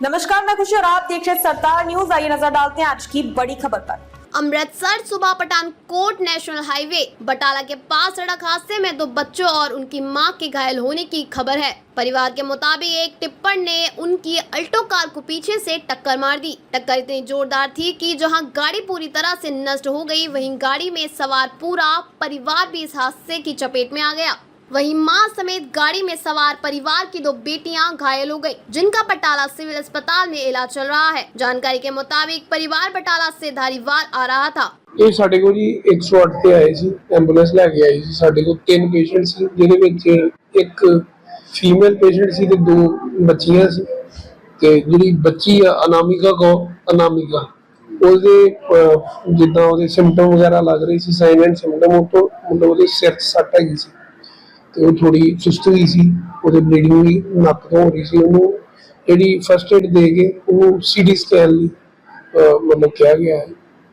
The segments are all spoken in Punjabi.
नमस्कार, मैं खुशी और आप देख रहे सरदार न्यूज़। आइए नज़र डालते हैं आज की बड़ी खबर पर। अमृतसर सुबह पठानकोट नेशनल हाईवे, बटाला के पास सड़क हादसे में दो बच्चों और उनकी माँ के घायल होने की खबर है। परिवार के मुताबिक एक टिप्पर ने उनकी अल्टो कार को पीछे से टक्कर मार दी। टक्कर इतनी जोरदार थी कि जहाँ गाड़ी पूरी तरह से नष्ट हो गई, वहीं गाड़ी में सवार पूरा परिवार भी इस हादसे की चपेट में आ गया। वहीं मां समेत गाड़ी में सवार परिवार की दो बेटियां घायल हो गई जिनका बटाला सिविल अस्पताल में इलाज चल रहा है जानकारी के मुताबिक परिवार बटाला से धारीवाल आ रहा था ਇਹ ਸਾਡੇ ਕੋਲ ਜੀ 108 ਤੇ ਆਏ ਸੀ ਐਂਬੂਲੈਂਸ ਲੈ ਕੇ ਆਈ ਸੀ ਸਾਡੇ ਕੋਲ ਤਿੰਨ ਪੇਸ਼ੈਂਟ ਸੀ ਜਿਹਦੇ ਵਿੱਚ ਇੱਕ ਫੀਮੇਲ ਪੇਸ਼ੈਂਟ ਸੀ ਤੇ ਦੋ ਬੱਚੀਆਂ ਸੀ ਤੇ ਜਿਹੜੀ ਬੱਚੀ ਆ ਅਨਾਮਿਕਾ ਕੋ ਅਨਾਮਿਕਾ ਉਹਦੇ ਅਹ, ਜਿੱਦਾਂ ਉਹਦੇ ਸਿੰਪਟਮ ਵਗੈਰਾ ਲੱਗ ਰਹੇ ਸੀ ਸਾਈਨ ਐਂਡ ਸਿੰਪਟਮ ਉਹ ਤੋਂ ਮਤਲਬ ਉਹਦੇ ਸਿਰ 'ਚ ਸੱਟ ਹੈਗੀ ਸੀ ਤੇ ਉਹ ਥੋੜੀ ਸੁਸਤ ਵੀ ਸੀ ਉਹਦੇ ਬਲੀਡਿੰਗ ਵੀ ਨੱਕ ਤੋਂ ਹੋ ਰਹੀ ਸੀ ਉਹਨੂੰ ਜਿਹੜੀ ਫਰਸਟ ਏਡ ਦੇ ਕੇ ਉਹਨੂੰ ਸੀਟੀ ਸਕੈਨ ਲਈ ਮਤਲਬ ਕਿਹਾ ਗਿਆ ਹੈ।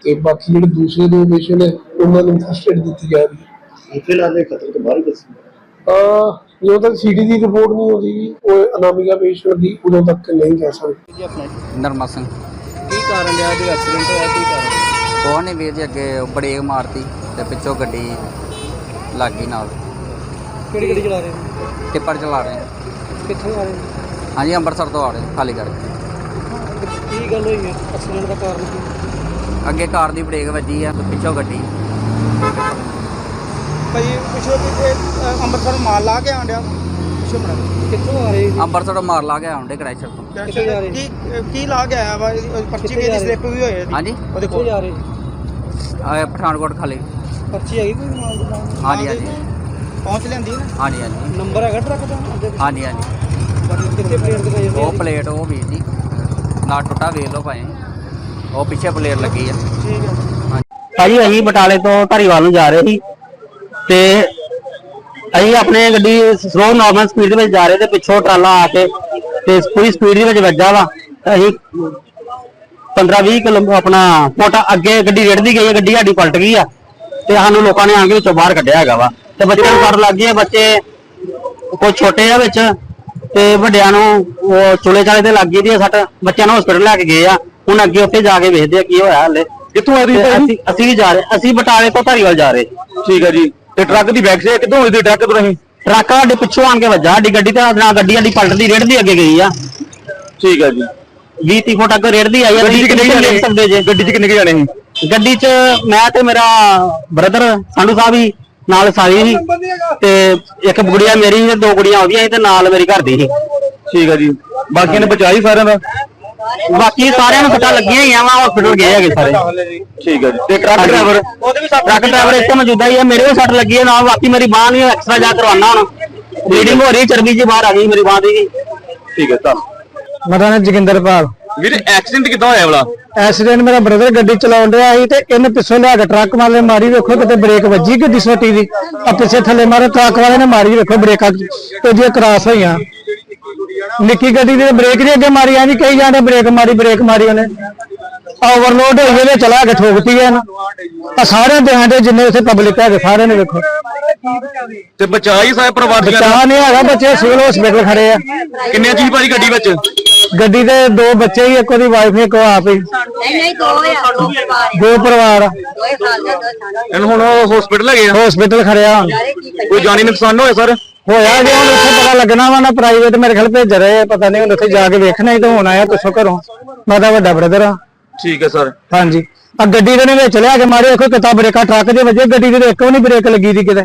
ਤੇ ਬਾਕੀ ਜਿਹੜੇ ਦੂਸਰੇ ਦੋ ਪੇਸ਼ੈਂਟ ਹੈ ਉਹਨਾਂ ਨੂੰ ਫਰਸਟ ਏਡ ਦਿੱਤੀ ਜਾ ਰਹੀ ਹੈ। ਫਿਲਹਾਲ ਇਹ ਖਤਰੇ ਤੋਂ ਬਾਹਰ ਦੱਸੀ ਅਹ ਜਦੋਂ ਤੱਕ ਸੀਟੀ ਦੀ ਰਿਪੋਰਟ ਨਹੀਂ ਆਉਂਦੀ ਉਹ ਅਨਾਮਿਕਾ ਪੇਸ਼ੈਂਟ ਦੀ ਉਦੋਂ ਤੱਕ ਨਹੀਂ ਕਹਿ ਸਕਦੇ। ਜੀ ਆਪਣਾ ਨਰਮਾ ਸਿੰਘ। ਕੀ ਕਾਰਨ ਰਿਹਾ ਜੋ ਐਕਸੀਡੈਂਟ ਹੋਇਆ ਕੀ ਕਾਰਨ ਉਹ ਨੇ ਵੀਰ ਜੀ ਅੱਗੇ ਬ੍ਰੇਕ ਮਾਰਤੀ ਤੇ ਪਿੱਛੋਂ ਗੱਡੀ ਲੱਗ ਗਈ ਨਾਲ। ਕਿਹੜੀ ਗੱਡੀ ਚਲਾ ਰਹੇ ਨੇ ਟਿੱਪਰ ਚਲਾ ਰਹੇ ਹਾਂ। ਕਿੱਥੋਂ ਆ ਰਹੇ ਨੇ ਹਾਂਜੀ ਅੰਮ੍ਰਿਤਸਰ ਤੋਂ ਆ ਰਹੇ ਖਾਲੀ ਕਰਕੇ। ਕੀ ਗੱਲ ਹੋਈ ਹੈ? ਐਕਸੀਡੈਂਟ ਦਾ ਕਾਰਨ ਕੀ? ਅੱਗੇ ਕਾਰ ਦੀ ਬ੍ਰੇਕ ਵੱਜੀ ਆ ਤੇ ਪਿੱਛੋਂ ਗੱਡੀ। ਭਾਈ ਪਿਛੇ ਅੰਮ੍ਰਿਤਸਰ ਮਾਲ ਲਾ ਕੇ ਆਂਡਿਆ ਪਿਛੇ ਬੜਾ ਕਿੱਥੋਂ ਆ ਰਹੇ ਅੰਮ੍ਰਿਤਸਰ ਤੋਂ ਮਾਰ ਲਾ ਕੇ ਆਉਂਦੇ ਕ੍ਰੈਸ਼ਰ ਤੋਂ। ਕਿੱਥੇ ਜਾ ਰਹੇ? ਕੀ ਕੀ ਲਾ ਕੇ ਆਇਆ ਵਾ? ਇਹਦੀ- ਉਹਦੀ ਪਰਚੀ ਕਿੱਥੇ ਵੀ ਜਾ ਇਹਦੀ ਰਹੇ? ਸਲਿੱਪ ਵੀ ਹੋਈ ਇਹਦੀ ਹਾਂਜੀ। ਉਹਦੇ ਕਿੱਥੇ ਕੋਲ ਜਾ ਰਹੇ ਆਹ ਪਠਾਨਕੋਟ ਖਾਲੀ। ਪਰਚੀ ਹੈਗੀ ਕੋਈ ਮਾਲ ਦੀ? ਹਾਂਜੀ ਹਾਂਜੀ। ਪਹੁੰਚ ਲੈਂਦੀ ਨਾ? ਹਾਂਜੀ ਹਾਂਜੀ। ਨੰਬਰ ਹੈਗਾ ਟਰੱਕ ਦਾ? ਅੱਗੇ ਹਾਂਜੀ ਹਾਂਜੀ। ਕਿੱਥੇ ਪਲੇਟ ਦਿਖਾਈ ਜਾਂਦੀ ਉਹ ਪਲੇਟ ਉਹ ਵੀਰ ਜੀ। ਨਾ ਟੁੱਟਾ ਵੇਖ ਲਓ ਭਾਵੇਂ। ਉਹ ਪਿੱਛੇ ਪਲੇਟ ਲੱਗੀ ਆ। ਠੀਕ ਹੈ। ਭਾਜੀ ਅਸੀਂ ਬਟਾਲੇ ਤੋਂ ਧਾਰੀਵਾਲ ਨੂੰ ਜਾ ਰਹੇ ਸੀ ਤੇ ਅਸੀਂ ਆਪਣੇ ਗੱਡੀ ਸਲੋ ਨਾਰਮਲ ਸਪੀਡ ਦੇ ਵਿੱਚ ਜਾ ਰਹੇ ਤੇ ਪਿੱਛੋਂ ਟਰਾਲਾ ਆ ਕੇ ਤੇ ਪੂਰੀ ਸਪੀਡ ਦੇ ਵਿੱਚ ਵੱਜਾ ਵਾ। ਤੇ ਅਸੀਂ 15-20 ਕਿਲੋ ਆਪਣਾ ਫੁੱਟ ਅੱਗੇ ਗੱਡੀ ਰੇੜਦੀ ਗਈ ਹੈ ਗੱਡੀ ਸਾਡੀ ਪਲਟ ਗਈ ਆ ਤੇ ਸਾਨੂੰ ਲੋਕਾਂ ਨੇ ਆ ਕੇ ਵਿੱਚੋਂ ਬਾਹਰ ਕੱਢਿਆ ਹੈਗਾ ਵਾ। ਤੇ ਬੱਚਿਆਂ ਨੂੰ ਸੱਟ ਲੱਗ ਗਈ ਹੈ ਬੱਚੇ ਕੋਈ ਛੋਟੇ ਆ ਵਿੱਚ ਤੇ ਵੱਡਿਆਂ ਨੂੰ ਉਹ ਚੁਲੇ ਚਾਲੇ ਤੇ ਲੱਗ ਗਈ ਦੀ ਆ ਸੱਟ ਬੱਚਿਆਂ ਨੂੰ ਹਸਪੀਟਲ ਲੈ ਕੇ ਗਏ ਆ। ਹੁਣ ਅੱਗੇ ਉੱਥੇ ਜਾ ਕੇ ਵੇਖਦੇ ਆ ਕੀ ਹੋਇਆ ਹਲੇ। ਕਿੱਥੋਂ ਆ ਰਹੀ ਅਸੀਂ ਅਸੀਂ ਵੀ ਜਾ ਰਹੇ ਅਸੀਂ ਬਟਾਲੇ ਤੋਂ ਧਾਰੀਵਾਲ ਜਾ ਰਹੇ। ਠੀਕ ਹੈ ਜੀ। ਤੇ ਟਰੱਕ ਦੀ ਬੈਕ ਸੇ ਕਿੱਥੋਂ ਸੀ ਟਰੱਕ ਤੋਂ ਅਸੀਂ? ਟਰੱਕ ਸਾਡੇ ਪਿੱਛੋਂ ਆਣ ਕੇ ਵੱਜਾ ਸਾਡੀ ਗੱਡੀ ਤੇ ਨਾਲ ਗੱਡੀ ਸਾਡੀ ਪਲਟਦੀ ਰੇੜਦੀ ਅੱਗੇ ਗਈ ਆ। ਠੀਕ ਹੈ ਜੀ। 20 30 ਫੁੱਟ ਅੱਗੇ ਰੇੜਦੀ ਆਈ ਆ ਗੱਡੀ 'ਚ ਕਿੰਨੇ ਜਾਣੇ? ਗੱਡੀ 'ਚ ਕਿੰਨੇ ਜਾਣੇ ਸੀ? ਗੱਡੀ 'ਚ ਮੈਂ ਤੇ ਮੇਰਾ ਬ੍ਰਦਰ ਸੰਧੂ ਸਾਹਿਬ ਹੀ ਨਾਲ ਸਾਰੀ ਸੀ। ਤੇ ਇੱਕ ਗੁੜੀਆ ਮੇਰੀ ਸੀ ਤੇ ਦੋ ਗੁੜੀਆਂ ਉਹਦੀਆਂ ਸੀ ਤੇ ਨਾਲ ਮੇਰੀ ਘਰ ਦੀ ਸੀ। ਠੀਕ ਹੈ ਜੀ। ਬਾਕੀਆਂ ਨੇ ਬਚਾਈ ਸਾਰਿਆਂ ਦਾ? ਬਾਕੀ ਸਾਰਿਆਂ ਨੂੰ ਪਤਾ ਲੱਗੀਆਂ ਹੀ ਆ ਵਾ ਹਸਪੀਟਲ ਗਏ ਹੈਗੇ ਸਾਰੇ। ਠੀਕ ਹੈ ਜੀ। ਤੇ ਟਰੱਕ ਡਰਾਈਵਰ ਟਰੱਕ ਡਰਾਈਵਰ ਇੱਥੇ ਮੌਜੂਦਾ ਹੀ ਹੈ ਮੇਰੇ ਵੀ ਸੱਟ ਲੱਗੀ ਹੈ ਨਾਲ ਬਾਕੀ ਮੇਰੀ ਬਾਹ ਨਹੀਂ ਐਕਸਟਰਾ ਜਾ ਕਰਵਾਉਣਾ ਹੁਣ। ਬਲੀਡਿੰਗ ਹੋ। ਰਹੀ ਚਰਬੀ ਜੀ ਬਾਹਰ ਆ ਗਈ ਮੇਰੀ ਬਾਹ ਦੀ। ਠੀਕ ਹੈ ਤਾਂ ਮੇਰਾ ਨਾਮ ਜੋਗਿੰਦਰਪਾਲ ਵੀਰ ਐਕਸੀਡੈਂਟ ਕਿੱਦਾਂ ਹੋਇਆ ਵਾਲਾ ਐਕਸੀਡੈਂਟ ਮੇਰਾ ਬ੍ਰਦਰ ਗੱਡੀ ਚਲਾਉਣ ਰਿਹਾ ਸੀ ਤੇ ਇਹਨੇ ਪਿੱਛੋਂ ਲਿਆ ਕੇ ਟਰੱਕ ਵਾਲੇ ਨੇ ਮਾਰੀ ਵੇਖੋ ਕਿਤੇ ਬ੍ਰੇਕ ਵੱਜੀ ਗੱਡੀ ਸੋਟੀ ਦੀ ਆ ਪਿੱਛੇ ਥੱਲੇ ਮਾਰੇ ਟਰੱਕ ਵਾਲੇ ਨੇ ਮਾਰੀ ਵੇਖੋ ਬ੍ਰੇਕਾਂ ਤੇ ਜੇ ਕ੍ਰਾਸ ਹੋਈਆਂ। ਨਿੱਕੀ ਗੱਡੀ ਦੇ ਬ੍ਰੇਕ ਦੀ ਅੱਗੇ ਮਾਰੀ ਆਂਦੀ ਕਈ ਜਾਂਦੇ ਬ੍ਰੇਕ ਮਾਰੀ ਬ੍ਰੇਕ ਮਾਰੀ ਉਹਨੇ। ਓਵਰਲੋਡ ਹੋਈ ਇਹਦੇ ਚਲਾ ਕੇ ਠੋਕਤੀ ਐ ਆ ਸਾਰੇ ਦੇਹਾਂ ਦੇ ਜਿੰਨੇ ਉੱਥੇ ਪਬਲਿਕ ਹੈਗੇ ਸਾਰਿਆਂ ਨੇ ਵੇਖੋ। ਤੇ ਬਚਾਈ ਸਾਰੇ ਪ੍ਰਵਾਸੀਆਂ ਦਾ ਬਚਾ ਨਹੀਂ ਹੈਗਾ ਬੱਚੇ ਸਿਵਲ ਹਸਪੀਟਲ ਖੜੇ ਆ। ਕਿੰਨੇ ਜੀ ਭਾਜੀ ਗੱਡੀ ਵਿੱਚ? ਗੱਡੀ ਦੇ ਦੋ ਬੱਚੇ ਹੀ ਇੱਕ ਉਹਦੀ ਵਾਈਫ ਇੱਕ ਆਪ ਹੀ। ਨਹੀਂ ਨਹੀਂ ਦੋ ਆ ਦੋ ਪਰਿਵਾਰ ਆ। ਦੋ ਪਰਿਵਾਰ ਆ। ਹੁਣ ਹਸਪੀਟਲ ਹੈਗੇ ਆ? ਹਸਪੀਟਲ ਖੜਿਆ ਕੋਈ ਜਾਨੀ ਨੁਕਸਾਨ ਹੋਇਆ ਸਰ? ਹੋਇਆ ਜੇ ਹੁਣ ਉੱਥੇ ਪਤਾ ਲੱਗਣਾ ਵਾ ਨਾ ਪ੍ਰਾਈਵੇਟ ਮੇਰੇ ਖਿਆਲ ਭੇਜ ਰਹੇ ਆ, ਪਤਾ ਨਹੀਂ ਹੁਣ ਉੱਥੇ ਜਾ ਕੇ ਵੇਖਣਾ ਹੀ ਤਾਂ ਹੋਣਾ ਆ ਪੁੱਛੋ ਘਰੋਂ। ਮੈਂ ਤਾਂ ਵੱਡਾ ਬ੍ਰਦਰ ਆ। ਠੀਕ ਹੈ ਸਰ। ਹਾਂਜੀ। ਆ ਗੱਡੀ ਦੇ ਨੇ ਵਿੱਚ ਲਿਆ ਕੇ ਮਾਰੇ ਕੋਈ ਕਿਤਾ ਬ੍ਰੇਕਾ ਟਰੱਕ ਦੇ ਵਜੇ ਗੱਡੀ ਦੇ ਇੱਕ ਵੀ ਨਹੀਂ ਬ੍ਰੇਕ ਲੱਗੀ ਦੀ ਕਿਤੇ।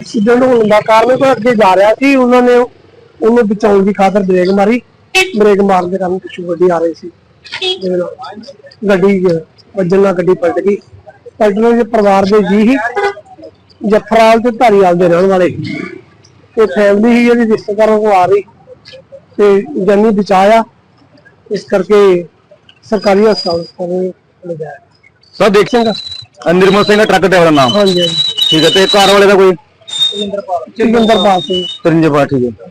ਐਕਸੀਡੈਂਟ ਹੋਣ ਦਾ ਕਾਰਨ ਕੋਈ ਅੱਗੇ ਜਾ ਰਿਹਾ ਸੀ ਉਹਨਾਂ ਨੇ ਉਹਨੂੰ ਬਚਾਉਣ ਦੀ ਖਾਤਰ ਬ੍ਰੇਕ ਮਾਰੀ। ਬ੍ਰੇਕ ਮਾਰਨ ਦੇ ਕਾਰਨ ਪਿੱਛੋਂ ਗੱਡੀ ਆ ਰਹੀ ਸੀ। ਜਿਹਦੇ ਨਾਲ ਗੱਡੀ ਵੱਜਣ ਨਾਲ ਗੱਡੀ ਪਲਟ ਗਈ। ਪਲਟਣ ਦੇ ਪਰਿਵਾਰ ਦੇ ਜੀ ਹੀ ਜਫਰਾਲ ਤੇ ਧਾਰੀਵਾਲ ਦੇ ਰਹਿਣ ਵਾਲੇ। ਤੇ ਫੈਮਿਲੀ ਹੀ ਇਹਦੀ ਰਿਸ਼ਤੇਦਾਰਾਂ ਕੋ ਆ ਰਹੀ। ਤੇ ਜਾਨੀ ਬਚਾਇਆ। ਇਸ ਕਰਕੇ ਸਰਕਾਰੀ ਹਸਪਤਾਲ ਕੋਲ ਲਿਜਾਇਆ ਸਰ ਦੇਖ ਸਿੰਘ ਨਿਰਮਲ ਸਿੰਘ ਦਾ ਟਰੱਕ ਡਰਾਈਵਰ ਦਾ ਨਾਮ। ਹਾਂਜੀ ਹਾਂਜੀ। ਠੀਕ ਹੈ ਤੇ ਕਾਰ ਵਾਲੇ ਦਾ ਕੋਈ? ਜੋਗਿੰਦਰਪਾਲ ਸਿੰਘ। ਤਰਿੰਜਪਾ ਠੀਕ ਹੈ।